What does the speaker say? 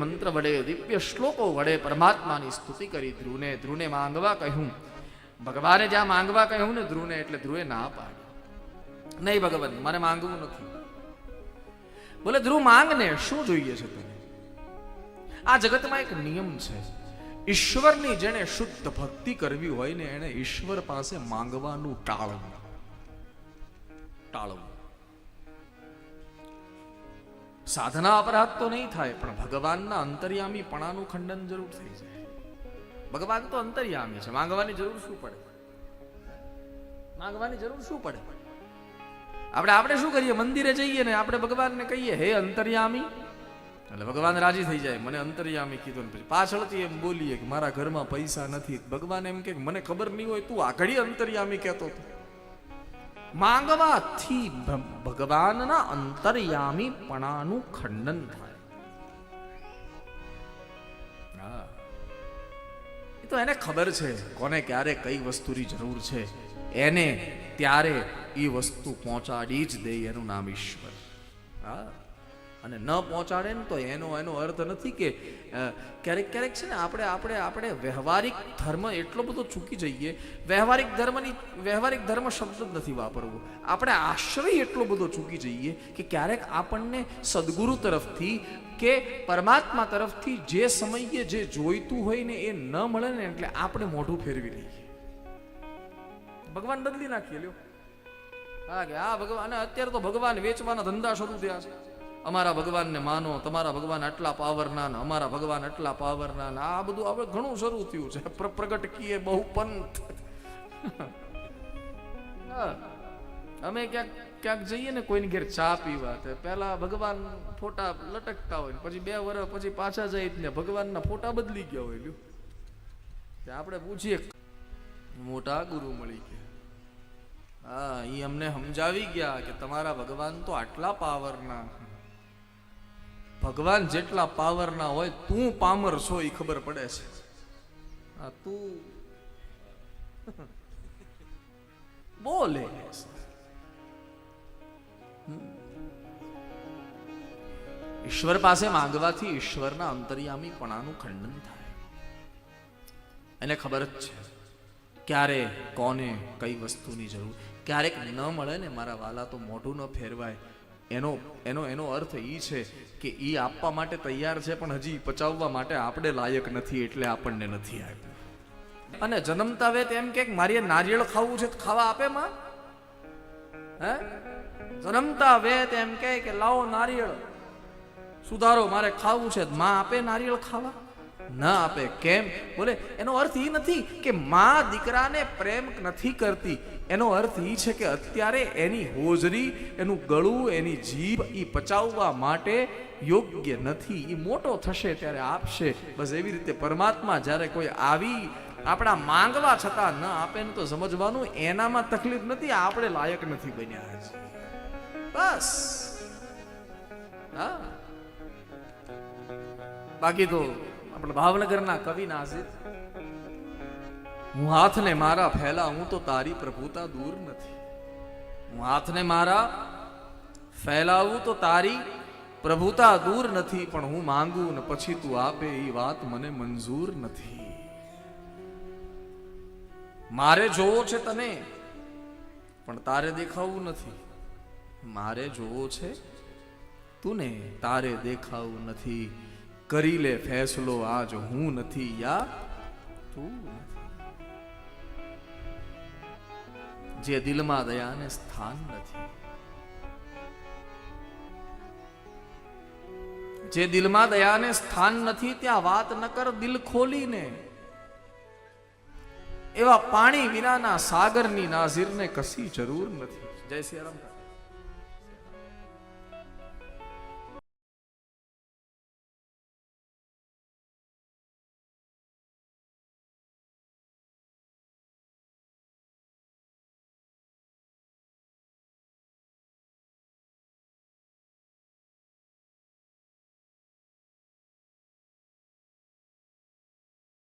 મંત્ર વડે, દિવ્ય શ્લોકો વડે પરમાત્માની સ્તુતિ કરી ધ્રુવને. ધ્રુવને માંગવા કહ્યું. ભગવાને જ્યાં માંગવા કહ્યું ને, ધ્રુવને એટલે ધ્રુવે ના પાડી નહીં ભગવાન મારે માંગવું નથી. બોલે, ધ્રુવ માંગને, શું જોઈએ છે તને? આ જગતમાં એક નિયમ છે. ઈશ્વરની જેને શુદ્ધ ભક્તિ કરવી હોય ને, એને ઈશ્વર પાસે માંગવાનું ટાળવું. ટાળવું. સાધના અપરાધ તો નહીં થાય, પણ ભગવાનના અંતર્યામીપણાનું ખંડન જરૂર થઈ જાય. ભગવાન તો અંતર્યામી છે, માંગવાની જરૂર શું પડે? માંગવાની જરૂર શું પડે? આપણે આપણે શું કરીએ? મંદિરે જઈએ ને આપણે ભગવાનને કહીએ, હે અંતર્યામી, એટલે ભગવાન રાજી થઈ જાય, મને અંતર્યામી કીધું ને પછી. પાછળથી એમ બોલીએ કે, મારા ઘરમાં પૈસા નથી. ભગવાન એમ કે, મને ખબર નહીં હોય, તું આગળ અંતર્યામી કહેતો હતો. માંગવાથી ભગવાનના ભગવાનના અંતર્યામીપણાનું ખંડન થાય. એ તો એને ખબર છે કોને ક્યારે કઈ વસ્તુની જરૂર છે એને ત્યારે એ વસ્તુ પહોંચાડી જ દે એનું નામ ઈશ્વર હા અને ન પહોંચાડે ને તો એનો એનો અર્થ નથી કે ક્યારેક ક્યારેક છે ને આપણે આપણે આપણે વ્યવહારિક ધર્મ એટલો બધો ચૂકી જઈએ, વ્યવહારિક ધર્મની વ્યવહારિક ધર્મ શબ્દ જ નથી વાપરવો. આપણે આશ્રય એટલો બધો ચૂકી જઈએ કે ક્યારેક આપણને સદગુરુ તરફથી કે પરમાત્મા તરફથી જે સમયે જે જોઈતું હોય ને એ ન મળે ને એટલે આપણે મોઢું ફેરવી લઈએ. ભગવાન બદલી નાખીએ લ્યો. હા કે આ ભગવાન અત્યારે તો ભગવાન વેચવાના ધંધા શરૂ થયા છે. અમારા ભગવાનને માનો, તમારા ભગવાન આટલા પાવરના ને, અમારા ભગવાન આટલા પાવરના આ બધું હવે ઘણું શરૂ થયું છે. પ્રગટ કીએ બહુ પંથ અમે ક્યાંક ક્યાંક જઈએ ને કોઈની ઘેર ચા પીવા, તે પહેલા ભગવાન ફોટા લટકતા હોય પછી બે વર્ષ પછી પાછા જાય ને, ભગવાનના ફોટા બદલી ગયા હોય, લ્યો. આપણે પૂછીએ, મોટા ગુરુ મળી ગયા. હા એ અમને સમજાવી ગયા કે તમારા ભગવાન તો આટલા પાવરના. ભગવાન જેટલા પાવરના હોય, તું પામર છો એ ખબર પડે છે. હા તું બોલે ઈશ્વર પાસે માંગવાથી ઈશ્વરના અંતર્યામીપણાનું ખંડન થાય. એને ખબર જ છે, ક્યારે, કોને કઈ વસ્તુની જરૂર, ક્યારેક ન મળે ને મારા વાલા તો મોઢું ન ફેરવાય એનો એનો એનો અર્થ એ છે કે એ આપવા માટે તૈયાર છે, પણ હજી પચાવવા માટે આપણે લાયક નથી એટલે આપણને નથી આપ્યું અને જન્મતા વેત એમ કે મારે નારિયેળ ખાવું છે તો ખાવા આપે માં? હે? જન્મતા વેત એમ કે લાવો નારિયેળ. સુધારો, મારે ખાવું છે માં આપે નારિયેળ ખાવા? ના આપે. કેમ? બોલે, એનો અર્થ એ નથી કે માં દીકરાને પ્રેમ નથી કરતી. એનો અર્થ એ છે કે અત્યારે એની હોજરી, એનું ગળું, એની જીભ એ પચાવવા માટે યોગ્ય નથી. એ મોટો થશે ત્યારે આપશે. બસ એવી રીતે પરમાત્મા જ્યારે કોઈ આવી આપણા માંગવા છતાં ન આપે ને તો સમજવાનું એનામાં તકલીફ નથી, આપણે લાયક નથી બન્યા હજી બસ. હા. બાકી તો આપણે ભાવનગરના કવિ નાઝિર હું હાથને મારા ફેલા હું તો તારી પ્રભુતા દૂર નથી. હું હાથને મારા ફેલાવું તો તારી પ્રભુતા દૂર નથી, પણ હું માંગુ ને પછી તું આપે એ વાત મને મંજૂર નથી. મારે જોવો છે તને, પણ તારે દેખાવું નથી. મારે જોવો છે તું ને તારે દેખાવું નથી. કરી લે ફેસલો આજ હું નથી યા તું જે દિલમાં દયાને સ્થાન નથી. જે દિલમાં દયાને સ્થાન નથી ત્યાં વાત ન કર દિલ ખોલીને. એવા પાણી વિનાના સાગરની નાઝીરને કશી જરૂર નથી. જય શ્રી રામ